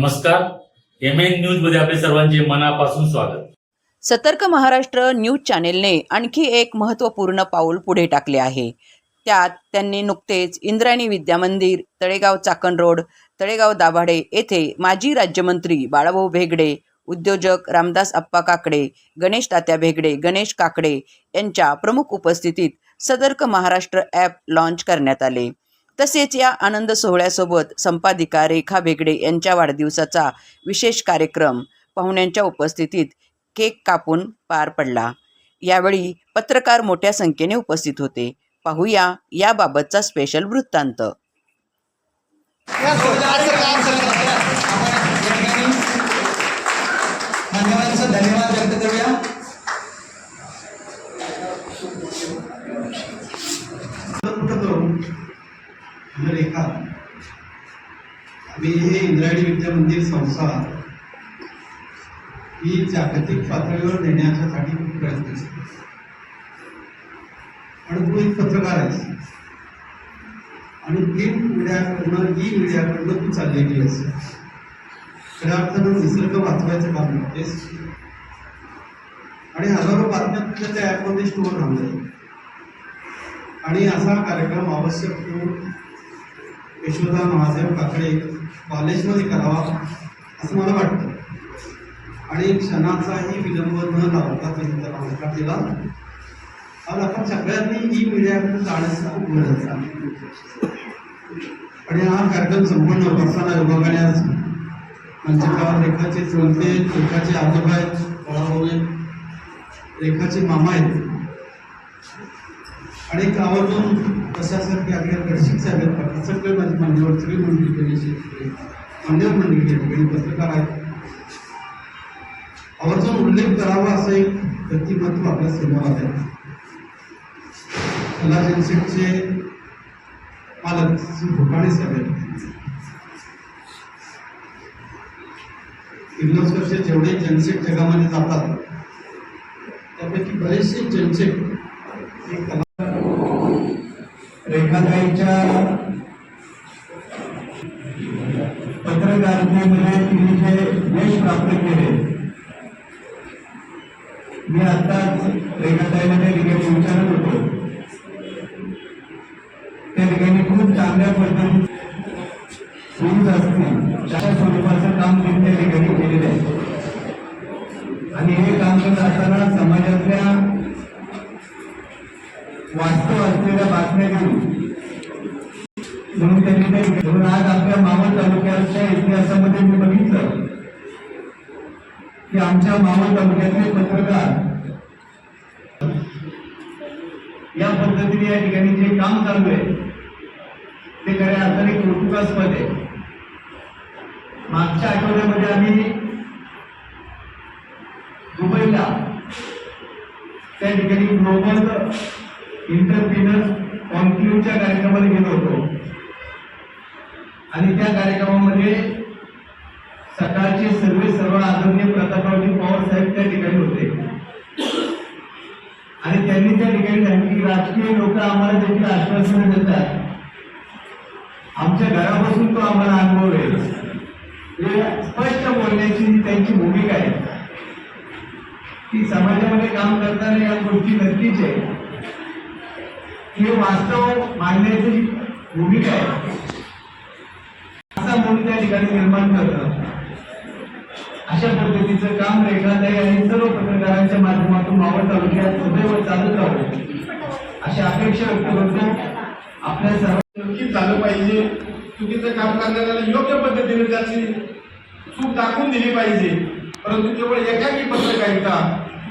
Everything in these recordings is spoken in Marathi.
नमस्कार. एम एन न्यूजमध्ये आपले सर्वांचे मनापासून स्वागत. सतर्क महाराष्ट्र न्यूज चॅनेलने आणखी एक महत्त्वपूर्ण पाऊल पुढे टाकले आहे. त्यात त्यांनी नुकतेच इंद्रायणी विद्यामंदिर तळेगाव चाकण रोड तळेगाव दाभाडे येथे माजी राज्यमंत्री बाळाभाऊ भेगडे उद्योजक रामदास अप्पा काकडे गणेश तात्या भेगडे गणेश काकडे यांच्या प्रमुख उपस्थितीत सतर्क महाराष्ट्र ॲप लॉन्च करण्यात आले. तसेच या आनंद सोहळ्यासोबत संपादिका रेखा बेगडे यांच्या वाढदिवसाचा विशेष कार्यक्रम पाहुण्यांच्या उपस्थितीत केक कापून पार पडला. यावेळी पत्रकार मोठ्या संख्येने उपस्थित होते. पाहूया याबाबतचा स्पेशल वृत्तांत. मी हे इंद्रायणी विद्या मंदिर संस्था ही जागतिक पातळीवर नेण्याच्यासाठी खूप प्रयत्न केले आणि तू एक पत्रकार आहेस. आणि प्रिंट मीडियाकडनं ई मीडियाकडनं तू चाललेली आहेस. खऱ्या अर्थानं निसर्ग वाचवायचं काम करतेस. आणि हजारो बातम्या तुझ्या त्या ॲपमध्ये स्टोअर राहणार आणि असा कार्यक्रम आवश्यक तो यशोदा महादेव काकडे कॉलेजमध्ये करावा असं मला वाटतं. आणि क्षणाचाही विलंब न लावता त्यांनी त्याला होकार दिला आज आपण सगळ्यांनी ई मीडियाकडे जाण्याचा गरज आहे. आणि हा कार्यक्रम संपन्न होत असताना विभागाने आज मंचकावर रेखाचे चोलते रेखाचे आजोबा आहेत बळाभाऊ आहेत रेखाचे मामा आहेत. आणि गावातून कशासारखे आपल्या गडशिक साहेब पाटील सगळे माझे मान्यवर सगळी मंडळी केली मान्यवर मंडळी या ठिकाणी पत्रकार आहेत. आवर्जून उल्लेख करावा असं एक व्यक्तिमत्व आपल्यासमोर आहे कला जनसेटचे पालक श्री भोकाणे साहेब किर्लोस्करचे जेवढे जनसेट जगामध्ये जातात त्यापैकी बरेचसे जनसेट हे कला रेखाताईच्या पत्रकारितेमध्ये तिने जे यश प्राप्त केले. मी आत्ताच रेखाताईमध्ये ठिकाणी विचारत होतो. त्या ठिकाणी खूप चांगल्या पद्धतीने सुरूच असतील. अशा स्वरूपाचं काम त्यांनी त्या ठिकाणी केलेलं आहे. आणि हे काम करत असताना समाजातल्या वास्तव असलेल्या बातम्या घेऊन म्हणून त्यांनी ते म्हणून आज आपल्या मावळ तालुक्याच्या इतिहासामध्ये मी बघितलं की आमच्या मावळ तालुक्यातले पत्रकार या पद्धतीने या ठिकाणी जे काम चालू आहे ते खऱ्या अर्थाने कौतुकास्पद आहे. मागच्या आठवड्यामध्ये आम्ही दुबईला त्या ठिकाणी ग्लोबल इंटरप्रिनर्स कॉन्क्ल्यूच्या कार्यक्रमाला गेलो होतो. आणि त्या कार्यक्रमामध्ये सकाळचे सर्व सर्व आदरणीय प्रतापरावजी पवार साहेब त्या ठिकाणी होते. आणि त्यांनी त्या ठिकाणी सांगितलं की राजकीय लोक आम्हाला देखील आश्वासन देतात. आमच्या घरापासून तो आम्हाला अनुभव आहे स्पष्ट बोलण्याची त्यांची भूमिका आहे. की समाजामध्ये काम करताना या गोष्टी नक्कीच आहे. हे वास्तव मांडण्याची भूमिका आहे. ठिकाणी निर्माण करणं. अशा पद्धतीचं काम रेखाताई आणि सर्व पत्रकारांच्या माध्यमातून मावळ तालुक्यात सदैव चालत राहू अशा अपेक्षा व्यक्त करतो. आपल्या सर्व नक्कीच झालं पाहिजे. चुकीचं काम करणाऱ्याला योग्य पद्धतीने त्याची चूक दाखवून दिली पाहिजे. परंतु केवळ एकाकी पत्रकारिता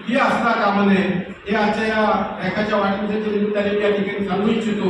ही असता कामा नये हे आजच्या या एकाच्या वाढदिवसाच्या निमित्ताने या ठिकाणी सांगू इच्छितो.